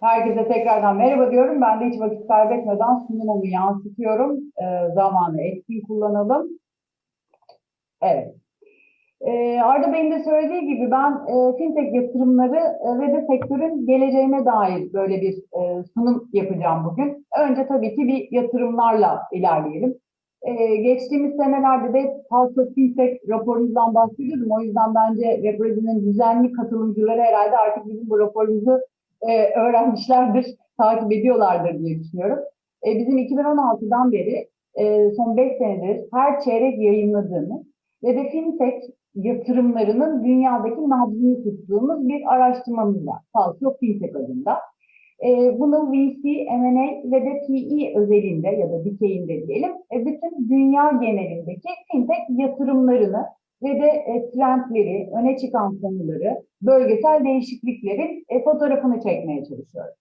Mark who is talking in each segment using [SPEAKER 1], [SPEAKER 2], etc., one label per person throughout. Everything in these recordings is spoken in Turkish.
[SPEAKER 1] Herkese tekrardan merhaba diyorum. Ben de hiç vakit kaybetmeden sunumumu yansıtıyorum. Ee, zamanı etkin kullanalım. Evet. Ee, Arda Bey'in de söylediği gibi ben e, fintech yatırımları e, ve de sektörün geleceğine dair böyle bir e, sunum yapacağım bugün. Önce tabii ki bir yatırımlarla ilerleyelim. Ee, geçtiğimiz senelerde de Pulse Fintech raporumuzdan bahsediyordum. O yüzden bence Web düzenli katılımcıları herhalde artık bizim bu raporumuzu e, öğrenmişlerdir, takip ediyorlardır diye düşünüyorum. E, bizim 2016'dan beri e, son 5 senedir her çeyrek yayınladığımız ve de fintech yatırımlarının dünyadaki nabzını tuttuğumuz bir araştırmamız var. Falso Fintech adında. E, bunu VC, M&A ve de PE özelinde ya da dikeyinde diyelim, e, bütün dünya genelindeki fintech yatırımlarını ve de e, trendleri, öne çıkan konuları, bölgesel değişikliklerin e, fotoğrafını çekmeye çalışıyorum.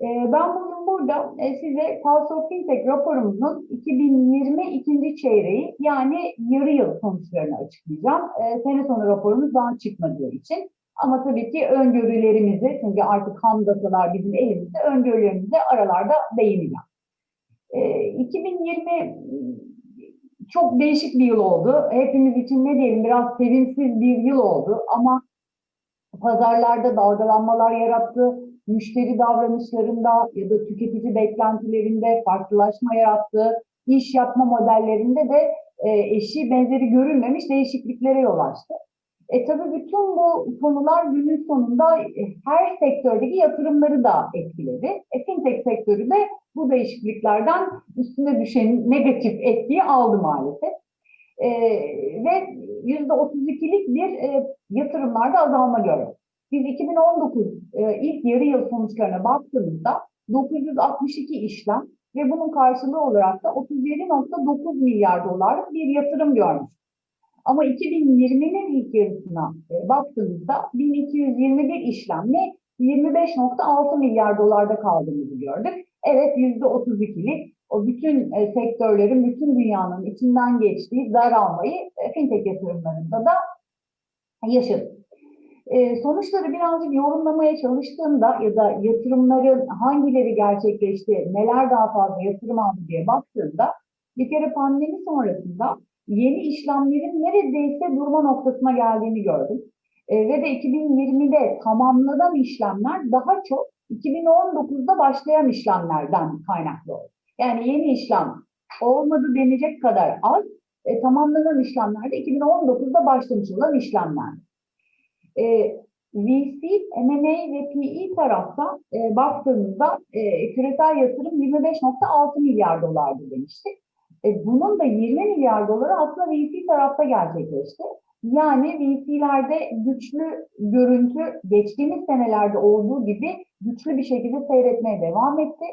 [SPEAKER 1] E, ben bugün burada e, size Pulse of Fintech raporumuzun 2020 ikinci çeyreği yani yarı yıl sonuçlarını açıklayacağım. E, sene sonu raporumuz daha çıkmadığı için. Ama tabii ki öngörülerimizi, çünkü artık ham datalar bizim elimizde, öngörülerimizi aralarda değineceğim. E, 2020 çok değişik bir yıl oldu. Hepimiz için ne diyelim biraz sevimsiz bir yıl oldu ama pazarlarda dalgalanmalar yarattı. Müşteri davranışlarında ya da tüketici beklentilerinde farklılaşma yarattı. İş yapma modellerinde de e, eşi benzeri görülmemiş değişikliklere yol açtı. E tabii bütün bu konular günün sonunda e, her sektördeki yatırımları da etkiledi. E, fintech sektörü de bu değişikliklerden üstüne düşen negatif etkiyi aldı maalesef. E, ve %32'lik bir e, yatırımlarda azalma gördü. Biz 2019 e, ilk yarı yıl sonuçlarına baktığımızda 962 işlem ve bunun karşılığı olarak da 37.9 milyar dolarlık bir yatırım görmüş. Ama 2020'nin ilk yarısına e, baktığımızda 1221 işlemle 25.6 milyar dolarda kaldığımızı gördük. Evet %32'lik o bütün e, sektörlerin, bütün dünyanın içinden geçtiği daralmayı e, fintech yatırımlarında da yaşadık. Sonuçları birazcık yorumlamaya çalıştığımda ya da yatırımların hangileri gerçekleşti, neler daha fazla yatırım aldı diye baktığımda bir kere pandemi sonrasında yeni işlemlerin neredeyse durma noktasına geldiğini gördüm. E, ve de 2020'de tamamlanan işlemler daha çok 2019'da başlayan işlemlerden kaynaklı oldu. Yani yeni işlem olmadı denecek kadar az, e, tamamlanan işlemlerde 2019'da başlamış olan işlemler. E, VC, M&A ve PE tarafta e, baktığımızda e, küresel yatırım 25.6 milyar dolardı demiştik. E, bunun da 20 milyar doları aslında VC tarafta gerçekleşti. Yani VC'lerde güçlü görüntü geçtiğimiz senelerde olduğu gibi güçlü bir şekilde seyretmeye devam etti.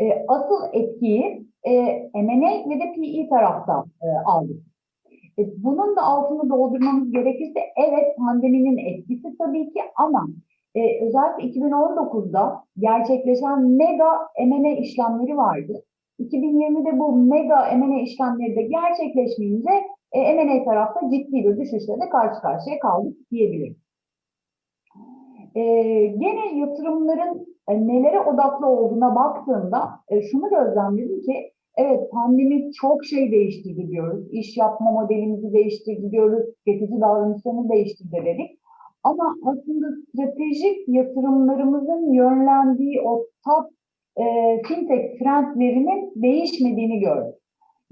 [SPEAKER 1] E, asıl etkiyi e, M&A ve de PE tarafta e, aldık. E, bunun da altını doldurmamız gerekirse evet pandeminin etkisi tabii ki ama e, özellikle 2019'da gerçekleşen mega M&A işlemleri vardı. 2020'de bu mega M&A işlemleri de gerçekleşmeyince e, M&A tarafta ciddi bir düşüşle de karşı karşıya kaldık diyebilirim. E, gene yatırımların e, nelere odaklı olduğuna baktığımda e, şunu gözlemledim ki evet pandemi çok şey değiştirdi diyoruz. İş yapma modelimizi değiştirdi diyoruz. Tüketici davranışlarını değiştirdi dedik. Ama aslında stratejik yatırımlarımızın yönlendiği o top e, fintech trendlerinin değişmediğini gördük.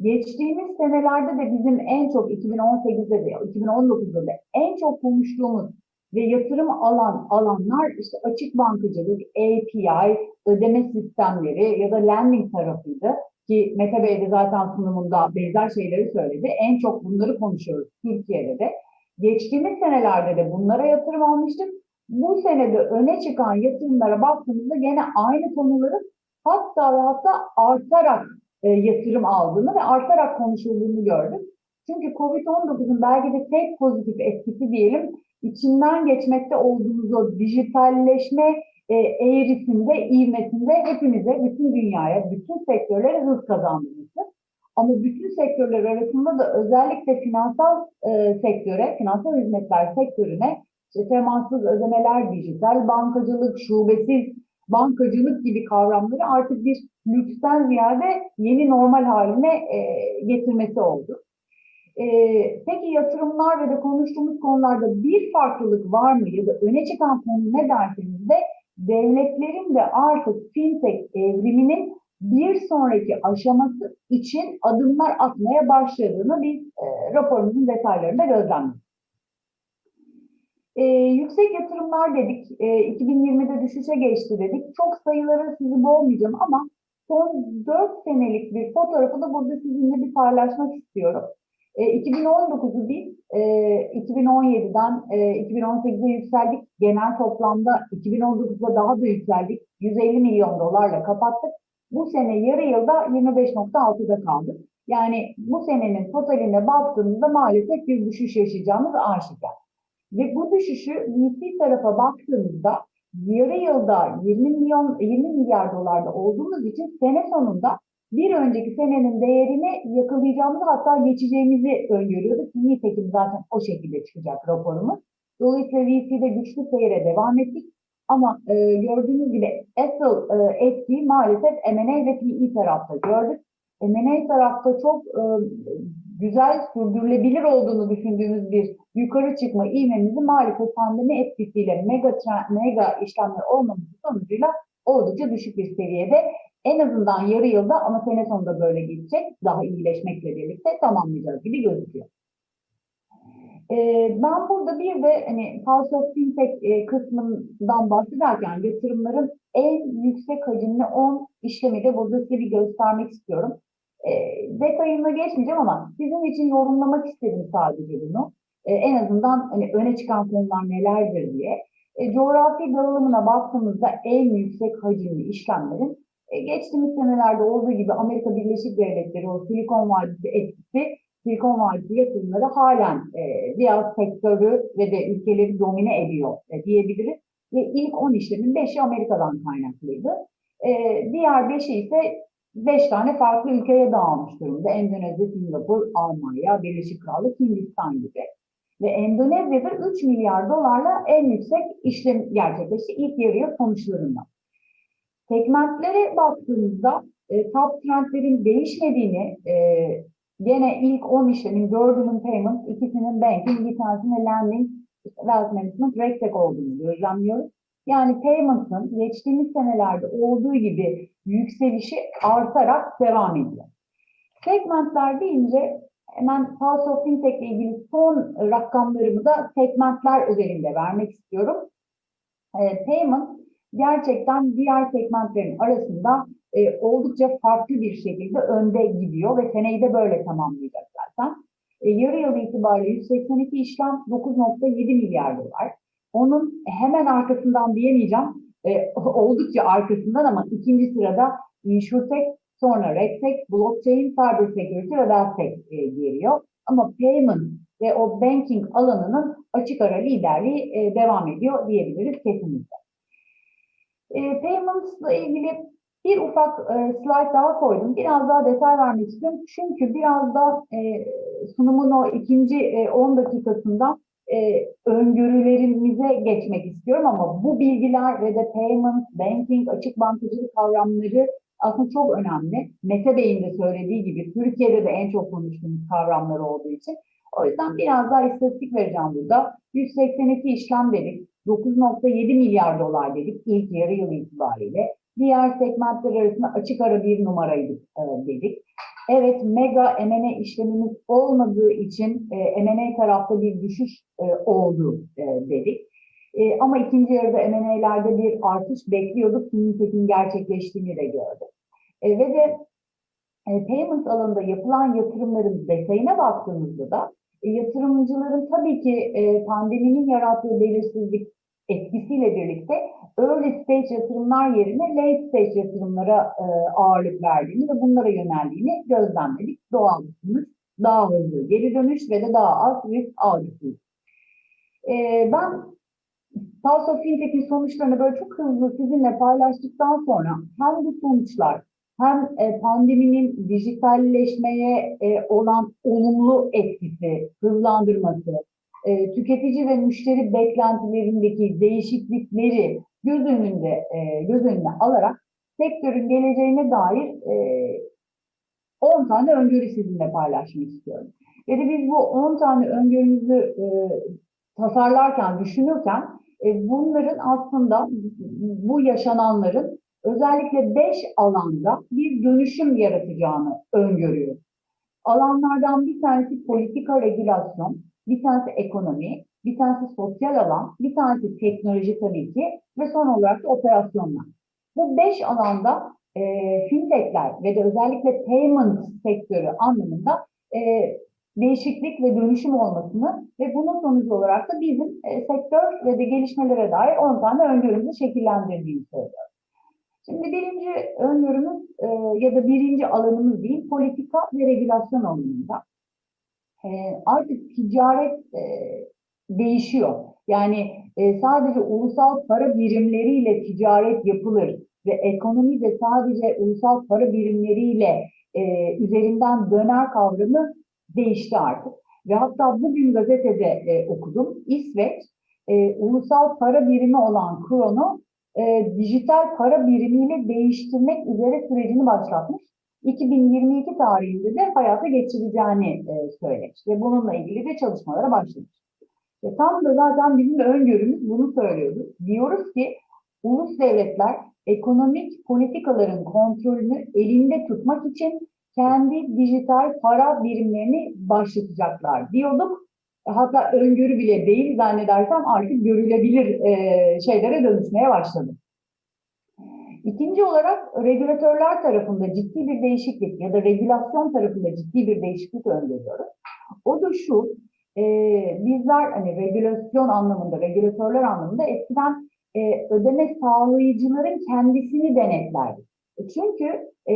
[SPEAKER 1] Geçtiğimiz senelerde de bizim en çok 2018'de de 2019'da da en çok konuştuğumuz ve yatırım alan alanlar işte açık bankacılık, API, ödeme sistemleri ya da lending tarafıydı. Ki Mete Bey de zaten sunumunda benzer şeyleri söyledi. En çok bunları konuşuyoruz Türkiye'de de. Geçtiğimiz senelerde de bunlara yatırım almıştık. Bu senede öne çıkan yatırımlara baktığımızda gene aynı konuları hatta hatta artarak e, yatırım aldığını ve artarak konuşulduğunu gördük. Çünkü COVID-19'un belki de tek pozitif etkisi diyelim içinden geçmekte olduğumuz o dijitalleşme e, eğrisinde, ivmesinde hepimize, bütün dünyaya, bütün sektörlere hız kazandırması. Ama bütün sektörler arasında da özellikle finansal e, sektöre, finansal hizmetler sektörüne işte temassız ödemeler, dijital bankacılık, şubesiz bankacılık gibi kavramları artık bir lüksten ziyade yeni normal haline e, getirmesi oldu. E, peki yatırımlar ve de konuştuğumuz konularda bir farklılık var mı ya da öne çıkan konu ne derseniz de devletlerin de artık fintech evriminin bir sonraki aşaması için adımlar atmaya başladığını biz e, raporumuzun detaylarında gözlemledik. E, yüksek yatırımlar dedik, e, 2020'de düşüşe geçti dedik. Çok sayıları sizi boğmayacağım ama son 4 senelik bir fotoğrafı da burada sizinle bir paylaşmak istiyorum. E, 2019'u biz e, 2017'den e, 2018'e yükseldik. Genel toplamda 2019'da daha da yükseldik. 150 milyon dolarla kapattık. Bu sene yarı yılda 25.6'da kaldık. Yani bu senenin totaline baktığımızda maalesef bir düşüş yaşayacağımız aşikar. Ve bu düşüşü VC tarafa baktığımızda yarı yılda 20 milyon 20 milyar dolarda olduğumuz için sene sonunda bir önceki senenin değerini yakalayacağımızı hatta geçeceğimizi öngörüyorduk. Nitekim zaten o şekilde çıkacak raporumuz. Dolayısıyla VC'de güçlü seyre devam ettik. Ama e, gördüğünüz gibi asıl e, etkiyi maalesef M&A ve PE tarafta gördük. M&A tarafta çok e, güzel sürdürülebilir olduğunu düşündüğümüz bir yukarı çıkma ivmemizi maalesef pandemi etkisiyle mega, mega işlemler olmaması sonucuyla oldukça düşük bir seviyede en azından yarı yılda ama sene sonunda böyle gidecek. Daha iyileşmekle birlikte tamamlayacağız gibi gözüküyor. Ee, ben burada bir de hani Pulse of Fintech e, kısmından bahsederken yatırımların en yüksek hacimli 10 işlemi de burada size bir göstermek istiyorum. E, detayına geçmeyeceğim ama sizin için yorumlamak istedim sadece bunu. E, en azından hani öne çıkan konular nelerdir diye. E, coğrafi dağılımına baktığımızda en yüksek hacimli işlemlerin e, geçtiğimiz senelerde olduğu gibi Amerika Birleşik Devletleri o Silikon Vadisi etkisi Silikon Vadisi yatırımları halen e, biraz sektörü ve de ülkeleri domine ediyor e, diyebiliriz. Ve ilk 10 işlemin 5'i Amerika'dan kaynaklıydı. E, diğer 5'i ise 5 tane farklı ülkeye dağılmış durumda. Endonezya, Singapur, Almanya, Birleşik Krallık, Hindistan gibi. Ve Endonezya'da 3 milyar dolarla en yüksek işlem gerçekleşti ilk yarıya sonuçlarında. Segmentlere baktığımızda e, top trendlerin değişmediğini e, gene ilk 10 işlemin dördünün payment, ikisinin banking, bir tanesinin lending, wealth management, RegTech olduğunu gözlemliyoruz. Yani payment'ın geçtiğimiz senelerde olduğu gibi yükselişi artarak devam ediyor. Segmentler deyince hemen Pulse of Fintech ile ilgili son rakamlarımı da segmentler üzerinde vermek istiyorum. E, payment gerçekten diğer segmentlerin arasında e, oldukça farklı bir şekilde önde gidiyor ve seneyi de böyle tamamlayacak zaten. E, yarı yıl itibariyle 182 işlem 9.7 milyar dolar. Onun hemen arkasından diyemeyeceğim, e, oldukça arkasından ama ikinci sırada InsurTech, sonra RegTech, Blockchain, Cyber Security ve WealthTech e, geliyor. Ama payment ve o banking alanının açık ara liderliği e, devam ediyor diyebiliriz kesinlikle. E, payments ile ilgili bir ufak e, slide daha koydum. Biraz daha detay vermek istiyorum. Çünkü biraz da e, sunumun o ikinci e, 10 dakikasında e, öngörülerimize geçmek istiyorum ama bu bilgiler ve de payment, banking, açık bankacılık kavramları aslında çok önemli. Mete Bey'in de söylediği gibi Türkiye'de de en çok konuştuğumuz kavramlar olduğu için. O yüzden biraz daha istatistik vereceğim burada. 182 işlem dedik. 9.7 milyar dolar dedik ilk yarı yıl itibariyle. Diğer segmentler arasında açık ara bir numaraydı e, dedik. Evet mega M&A işlemimiz olmadığı için e, M&A tarafta bir düşüş e, oldu e, dedik. E, ama ikinci yarıda M&A'lerde bir artış bekliyorduk. Nitekim gerçekleştiğini de gördük. E, ve de e, payment alanında yapılan yatırımların detayına baktığımızda da e, yatırımcıların tabii ki e, pandeminin yarattığı belirsizlik etkisiyle birlikte early stage yatırımlar yerine late stage yatırımlara e, ağırlık verdiğini ve bunlara yöneldiğini gözlemledik. Doğal sonuç daha hızlı geri dönüş ve de daha az risk algısı. E, ben Pulse of Fintech'in sonuçlarını böyle çok hızlı sizinle paylaştıktan sonra hem bu sonuçlar hem e, pandeminin dijitalleşmeye e, olan olumlu etkisi, hızlandırması, e, tüketici ve müşteri beklentilerindeki değişiklikleri göz önünde e, göz önüne alarak sektörün geleceğine dair e, 10 tane öngörü sizinle paylaşmak istiyorum. Ve de biz bu 10 tane öngörümüzü e, tasarlarken, düşünürken e, bunların aslında bu yaşananların özellikle 5 alanda bir dönüşüm yaratacağını öngörüyoruz. Alanlardan bir tanesi politika regülasyon, bir tanesi ekonomi, bir tanesi sosyal alan, bir tanesi teknoloji tabii ki ve son olarak da operasyonlar. Bu beş alanda e, fintechler ve de özellikle payment sektörü anlamında e, değişiklik ve dönüşüm olmasını ve bunun sonucu olarak da bizim e, sektör ve de gelişmelere dair 10 tane öngörümüzü şekillendirdiğini söylüyorum. Şimdi birinci öngörümüz e, ya da birinci alanımız değil politika ve regülasyon alanında. E, artık ticaret e, değişiyor. Yani e, sadece ulusal para birimleriyle ticaret yapılır ve ekonomi de sadece ulusal para birimleriyle e, üzerinden döner kavramı değişti artık. Ve hatta bugün gazetede e, okudum. İsveç e, ulusal para birimi olan Kron'u e, dijital para birimiyle değiştirmek üzere sürecini başlatmış. 2022 tarihinde de hayata geçireceğini e, söylemiş ve bununla ilgili de çalışmalara başlamış. Ve tam da zaten bizim öngörümüz bunu söylüyordu. Diyoruz ki ulus devletler ekonomik politikaların kontrolünü elinde tutmak için kendi dijital para birimlerini başlatacaklar diyorduk. Hatta öngörü bile değil zannedersem artık görülebilir e, şeylere dönüşmeye başladı. İkinci olarak regülatörler tarafında ciddi bir değişiklik ya da regülasyon tarafında ciddi bir değişiklik öngörüyoruz. O da şu, e, bizler hani regülasyon anlamında, regülatörler anlamında eskiden e, ödeme sağlayıcıların kendisini denetlerdik. E, çünkü e,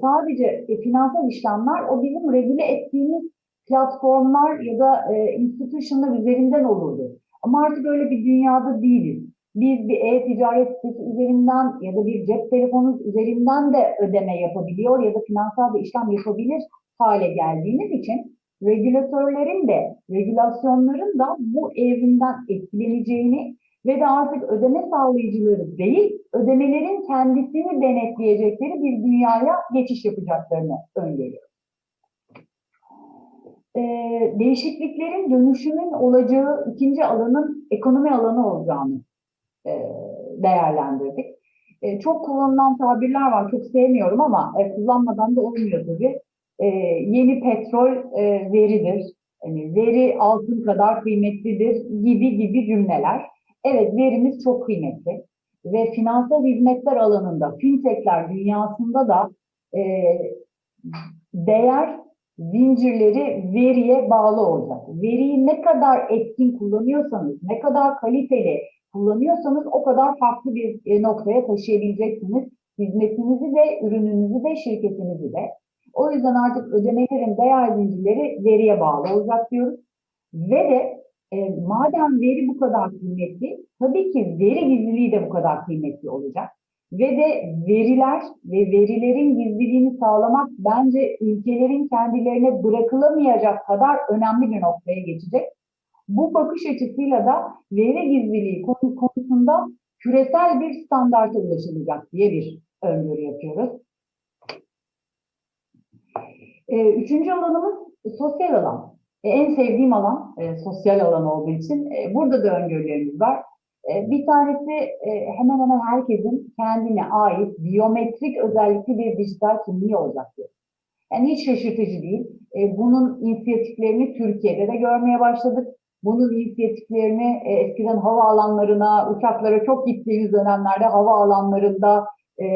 [SPEAKER 1] sadece e, finansal işlemler o bizim regüle ettiğimiz platformlar ya da e, institutionlar üzerinden olurdu. Ama artık öyle bir dünyada değiliz. Biz bir e-ticaret sitesi üzerinden ya da bir cep telefonu üzerinden de ödeme yapabiliyor ya da finansal bir işlem yapabilir hale geldiğimiz için regülatörlerin de, regülasyonların da bu evrinden etkileneceğini ve de artık ödeme sağlayıcıları değil, ödemelerin kendisini denetleyecekleri bir dünyaya geçiş yapacaklarını öngörüyor. Ee, değişikliklerin, dönüşümün olacağı ikinci alanın ekonomi alanı olacağını e, değerlendirdik. E, çok kullanılan tabirler var, çok sevmiyorum ama e, kullanmadan da olmuyor tabii. Yeni petrol veridir, yani veri altın kadar kıymetlidir gibi gibi cümleler. Evet verimiz çok kıymetli ve finansal hizmetler alanında, fintechler dünyasında da e, değer zincirleri veriye bağlı olacak. Veriyi ne kadar etkin kullanıyorsanız, ne kadar kaliteli kullanıyorsanız o kadar farklı bir e, noktaya taşıyabileceksiniz. Hizmetinizi de, ürününüzü de, şirketinizi de. O yüzden artık ödemelerin değer zincirleri veriye bağlı olacak diyoruz. Ve de e, madem veri bu kadar kıymetli, tabii ki veri gizliliği de bu kadar kıymetli olacak. Ve de veriler ve verilerin gizliliğini sağlamak bence ülkelerin kendilerine bırakılamayacak kadar önemli bir noktaya geçecek. Bu bakış açısıyla da veri gizliliği konusunda küresel bir standarta ulaşılacak diye bir öngörü yapıyoruz. Ee, üçüncü alanımız sosyal alan. Ee, en sevdiğim alan e, sosyal alan olduğu için e, burada da öngörülerimiz var. E, bir tanesi e, hemen hemen herkesin kendine ait biyometrik özellikli bir dijital kimliği olacak diyor. Yani hiç şaşırtıcı değil. E, bunun inisiyatiflerini Türkiye'de de görmeye başladık. Bunun inisiyatiflerini e, eskiden hava alanlarına, uçaklara çok gittiğimiz dönemlerde hava alanlarında e,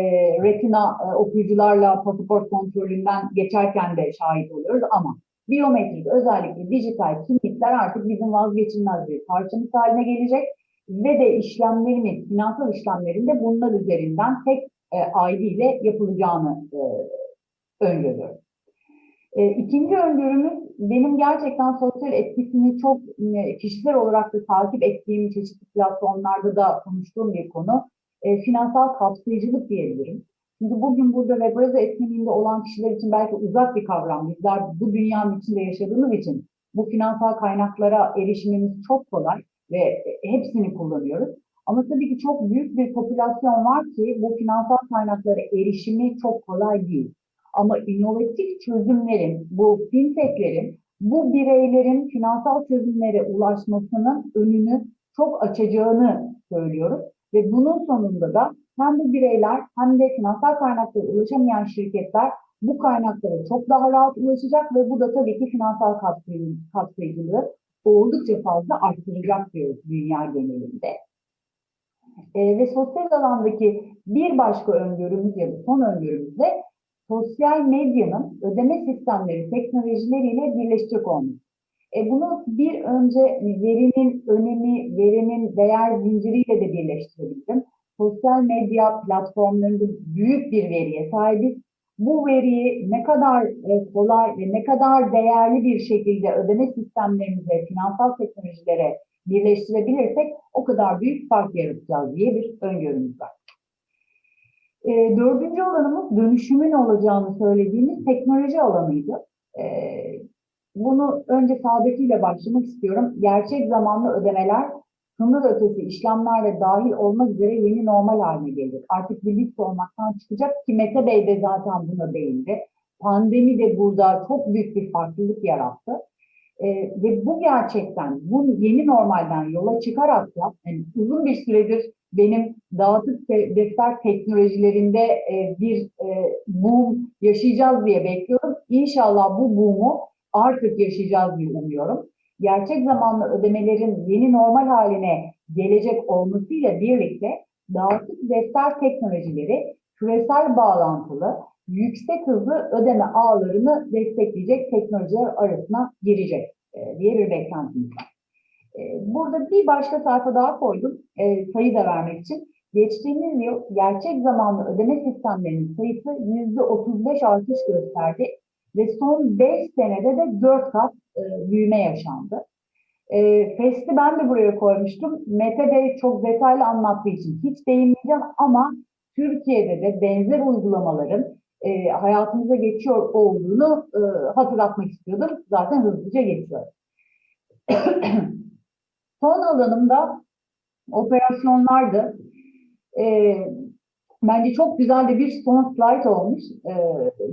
[SPEAKER 1] retina e, okuyucularla pasaport kontrolünden geçerken de şahit oluyoruz ama biyometrik özellikle dijital kimlikler artık bizim vazgeçilmez bir parçamız haline gelecek ve de işlemlerimiz, finansal işlemlerinde bunlar üzerinden tek e, ID ile yapılacağını e, öngörüyorum. E, ikinci öngörümüz benim gerçekten sosyal etkisini çok e, kişiler olarak da takip ettiğim çeşitli platformlarda da konuştuğum bir konu. E, finansal kapsayıcılık diyebilirim. Çünkü bugün burada Webraza etkinliğinde olan kişiler için belki uzak bir kavram. Bizler bu dünyanın içinde yaşadığımız için Bu finansal kaynaklara erişimimiz çok kolay ve hepsini kullanıyoruz. Ama tabii ki çok büyük bir popülasyon var ki bu finansal kaynaklara erişimi çok kolay değil. Ama inovatif çözümlerin, bu fintechlerin, bu bireylerin finansal çözümlere ulaşmasının önünü çok açacağını söylüyoruz. Ve bunun sonunda da hem bu bireyler hem de finansal kaynaklara ulaşamayan şirketler bu kaynaklara çok daha rahat ulaşacak ve bu da tabii ki finansal kapsayıcılığı oldukça fazla arttıracak diyoruz dünya genelinde. E, ve sosyal alandaki bir başka öngörümüz ya da son öngörümüz de sosyal medyanın ödeme sistemleri teknolojileriyle birleşecek olması. E, bunu bir önce verinin önemi, verinin değer zinciriyle de birleştirebilirim. Sosyal medya platformlarında büyük bir veriye sahibiz. Bu veriyi ne kadar e, kolay ve ne kadar değerli bir şekilde ödeme sistemlerimize, finansal teknolojilere birleştirebilirsek o kadar büyük fark yaratacağız diye bir öngörümüz var. E, dördüncü alanımız dönüşümün olacağını söylediğimiz teknoloji alanıydı. E, bunu önce sağdakiyle başlamak istiyorum. Gerçek zamanlı ödemeler sınır ötesi işlemlerle dahil olmak üzere yeni normal haline gelecek. Artık bir lüks olmaktan çıkacak ki Mete Bey de zaten buna değindi. Pandemi de burada çok büyük bir farklılık yarattı. Ee, ve bu gerçekten bu yeni normalden yola çıkarak da yani uzun bir süredir benim dağıtık te- defter teknolojilerinde e, bir e, boom yaşayacağız diye bekliyorum. İnşallah bu boom'u artık yaşayacağız diye umuyorum. Gerçek zamanlı ödemelerin yeni normal haline gelecek olmasıyla birlikte dağıtık defter teknolojileri küresel bağlantılı, yüksek hızlı ödeme ağlarını destekleyecek teknolojiler arasına girecek e, diye bir beklentimiz var. E, burada bir başka sayfa daha koydum e, sayı da vermek için. Geçtiğimiz yıl gerçek zamanlı ödeme sistemlerinin sayısı %35 artış gösterdi ve son 5 senede de 4 kat e, büyüme yaşandı. E, FES'ti ben de buraya koymuştum. Mete Bey çok detaylı anlattığı için hiç değinmeyeceğim ama Türkiye'de de benzer uygulamaların e, hayatımıza geçiyor olduğunu e, hatırlatmak istiyordum. Zaten hızlıca geçiyor. Son alanım da operasyonlardı. E, bence çok güzel de bir son slide olmuş. E,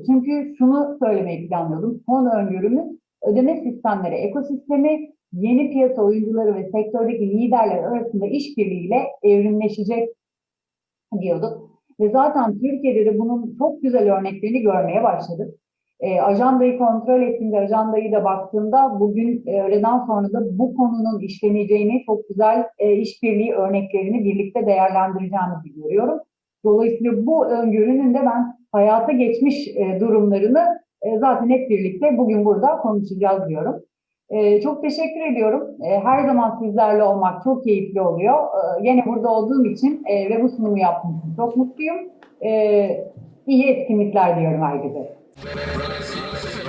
[SPEAKER 1] çünkü şunu söylemeyi planlıyordum. Son öngörümüz ödeme sistemleri ekosistemi yeni piyasa oyuncuları ve sektördeki liderler arasında işbirliğiyle evrimleşecek diyorduk. Ve zaten Türkiye'de de bunun çok güzel örneklerini görmeye başladık. E, ajandayı kontrol ettiğimde, ajandayı da baktığımda bugün e, öğleden sonra da bu konunun işleneceğini, çok güzel e, işbirliği örneklerini birlikte değerlendireceğimizi görüyorum. Dolayısıyla bu öngörünün de ben hayata geçmiş e, durumlarını e, zaten hep birlikte bugün burada konuşacağız diyorum. E, çok teşekkür ediyorum. E, her zaman sizlerle olmak çok keyifli oluyor. E, yine burada olduğum için e, ve bu sunumu yaptığım için çok mutluyum. E, iyi etkinlikler diyorum herkese. Brasil.